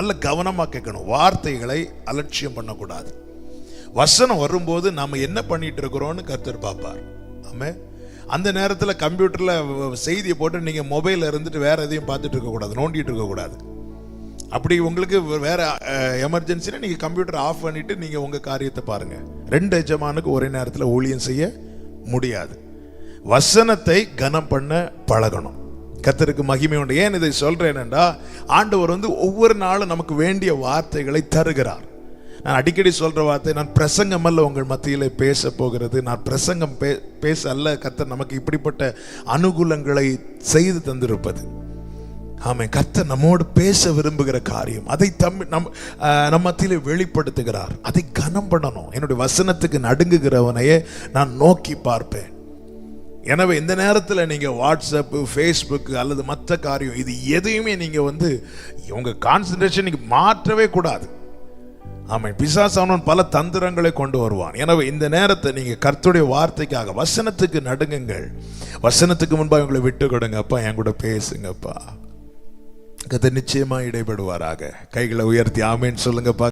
நல்ல கவனமாக கேட்கணும். வார்த்தைகளை அலட்சியம் பண்ணக்கூடாது. வசனம் வரும்போது நம்ம என்ன பண்ணிட்டு இருக்கிறோன்னு கருத்தர் பார்ப்பார். ஆமே அந்த நேரத்தில் கம்ப்யூட்டரில் செய்தியை போட்டு நீங்கள் மொபைலில் இருந்துட்டு வேற எதையும் பார்த்துட்டு இருக்கக்கூடாது நோண்டிகிட்டு இருக்கக்கூடாது அப்படி உங்களுக்கு வேற எமர்ஜென்சினா நீங்கள் கம்ப்யூட்டர் ஆஃப் பண்ணிட்டு நீங்கள் உங்கள் காரியத்தை பாருங்கள் ரெண்டு எஜமானுக்கு ஒரே நேரத்தில் ஊழியம் செய்ய முடியாது. வசனத்தை கனம் பண்ண பழகணும். கத்தருக்கு மகிமை உண்டு. ஏன் இதை சொல்கிறேன் என்றால் ஆண்டவர் வந்து ஒவ்வொரு நாளும் நமக்கு வேண்டிய வார்த்தைகளை தருகிறார். நான் அடிக்கடி சொல்கிற வார்த்தை நான் பிரசங்கம் அல்ல உங்கள் மத்தியில் பேச போகிறது. நான் பிரசங்கம் பே பேச அல்ல கத்தர் நமக்கு இப்படிப்பட்ட அனுகூலங்களை செய்து தந்திருப்பது. ஆமாம் கத்தர் நம்மோடு பேச விரும்புகிற காரியம் அதை தம் நம் நம்ம மத்தியில் வெளிப்படுத்துகிறார். அதை கனம் பண்ணணும். என்னுடைய வசனத்துக்கு நடுங்குகிறவனையே நான் நோக்கி பார்ப்பேன். எனவே இந்த நேரத்தில் நீங்கள் வாட்ஸ்அப்பு ஃபேஸ்புக்கு அல்லது மற்ற காரியம் இது எதையுமே நீங்கள் வந்து உங்கள் கான்சன்ட்ரேஷன் நீங்கள் மாற்றவே கூடாது. ஆமாம் பிசாசானவன் பல தந்திரங்களை கொண்டு வருவான். எனவே இந்த நேரத்தை நீங்கள் கர்த்துடைய வார்த்தைக்காக வசனத்துக்கு நடுங்குங்கள். வசனத்துக்கு முன்பாக உங்களை விட்டு கொடுங்கப்பா என் கூட பேசுங்கப்பா. கதை நிச்சயமாக இடைபடுவாராக. கைகளை உயர்த்தி ஆமேன்னு சொல்லுங்கப்பா.